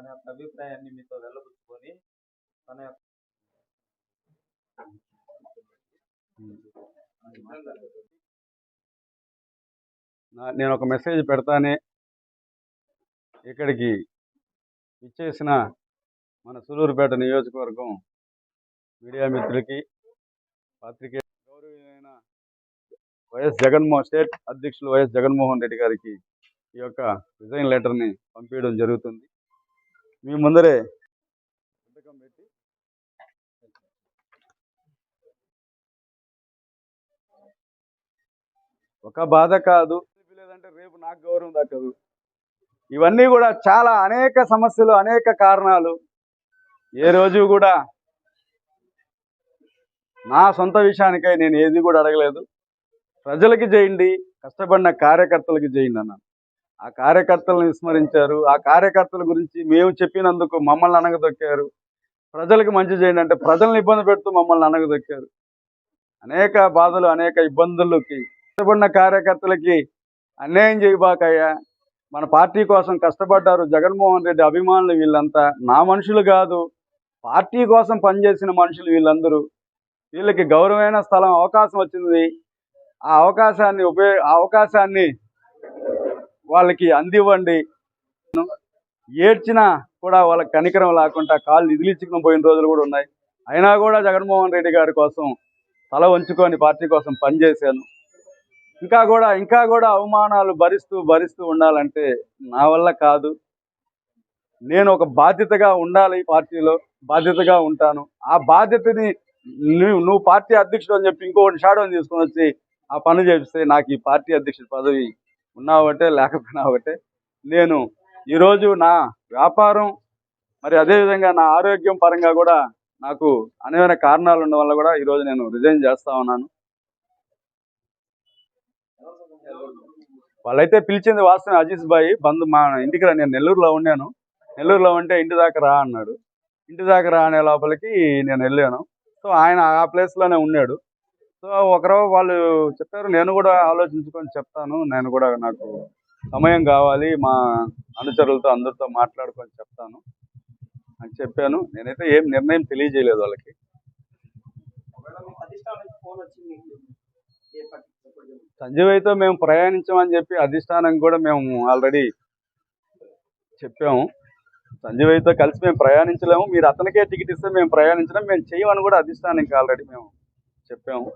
తన యొక్క అభిప్రాయాన్ని మీతో వెళ్ళబుచ్చుకొని తన యొక్క నా- నేను ఒక మెసేజ్ పెడతానే ఇక్కడికి ఇచ్చేసిన మన సులూరుపేట నియోజకవర్గం మీడియా మిత్రులకి పాత్రికే గౌరవమైన వైఎస్ జగన్మోహన్ స్టేట్ అధ్యక్షులు వైఎస్ జగన్మోహన్ రెడ్డి గారికి ఈ యొక్క రిజైన్ లెటర్ని పంపించడం జరుగుతుంది. మీ ముందరే. పెట్టి. ఒక బాధ కాదు. లేదంటే రేపు నాకు గౌరవం దక్కదు. ఇవన్నీ కూడా చాలా అనేక సమస్యలు అనేక కారణాలు. ఏ రోజు కూడా నా సొంత విషయానికై నేను ఏది కూడా అడగలేదు. ప్రజలకి చేయండి కష్టపడిన కార్యకర్తలకి చేయండి అన్నాను. ఆ కార్యకర్తలను విస్మరించారు. ఆ కార్యకర్తల గురించి మేము చెప్పినందుకు మమ్మల్ని అనగదొక్కారు ప్రజలకు మంచి చేయండి అంటే ప్రజల్ని ఇబ్బంది పెడుతూ మమ్మల్ని అనగదొక్కారు అనేక బాధలు అనేక ఇబ్బందులకి కష్టపడిన కార్యకర్తలకి అన్యాయం చేయబాకయ్యా. మన పార్టీ కోసం కష్టపడ్డారు జగన్మోహన్ రెడ్డి అభిమానులు వీళ్ళంతా. నా మనుషులు కాదు పార్టీ కోసం పనిచేసిన మనుషులు వీళ్ళందరూ. వీళ్ళకి గౌరవమైన స్థలం అవకాశం వచ్చింది. ఆ అవకాశాన్ని ఉపయోగ అవకాశాన్ని వాళ్ళకి అందివ్వండి. ఏడ్చినా కూడా వాళ్ళకి కనికరం లేకుండా కాళ్ళు ఇదిలించుకుని పోయిన రోజులు కూడా ఉన్నాయి. అయినా కూడా జగన్మోహన్ రెడ్డి గారి కోసం తల వంచుకొని పార్టీ కోసం పనిచేశాను ఇంకా కూడా ఇంకా కూడా అవమానాలు భరిస్తూ భరిస్తూ ఉండాలంటే నా వల్ల కాదు. నేను ఒక బాధ్యతగా ఉండాలి ఈ పార్టీలో బాధ్యతగా ఉంటాను. ఆ బాధ్యతని నువ్వు నువ్వు పార్టీ అధ్యక్షుడు అని చెప్పి ఇంకొకటి షాడోని తీసుకొని వచ్చి ఆ పని చేపిస్తే నాకు ఈ పార్టీ అధ్యక్షుడి పదవి ఉన్నా ఒకటే లేకపోయినా ఒకటే నేను ఈరోజు నా వ్యాపారం మరి అదేవిధంగా నా ఆరోగ్యం పరంగా కూడా నాకు అనేక కారణాలు ఉండడం వల్ల కూడా ఈరోజు నేను రిజైన్ చేస్తా ఉన్నాను. వాళ్ళైతే పిలిచింది వాస్తవం అజీజ్ బాయ్ బంధు మా ఇంటికి రా నేను నెల్లూరులో ఉన్నాను. నెల్లూరులో ఉంటే ఇంటి దాకా రా అన్నాడు. ఇంటి దాకా రా అనే లోపలికి నేను వెళ్ళాను. సో ఆయన ఆ ప్లేస్లోనే ఉన్నాడు. సో ఒకరో వాళ్ళు చెప్పారు నేను కూడా ఆలోచించుకొని చెప్తాను నేను కూడా నాకు సమయం కావాలి మా అనుచరులతో అందరితో మాట్లాడుకొని చెప్తాను అని చెప్పాను. నేనైతే ఏం నిర్ణయం తెలియజేయలేదు వాళ్ళకి? సంజీవయ్యతో మేము ప్రయాణించమని చెప్పి అధిష్టానం కూడా మేము ఆల్రెడీ చెప్పాము. సంజీవయ్యతో కలిసి మేము ప్రయాణించలేము. మీరు అతనికే టికెట్ ఇస్తే మేము ప్రయాణించలేము. మేము చేయమని కూడా అధిష్టానానికి ఆల్రెడీ మేము చెప్పాము.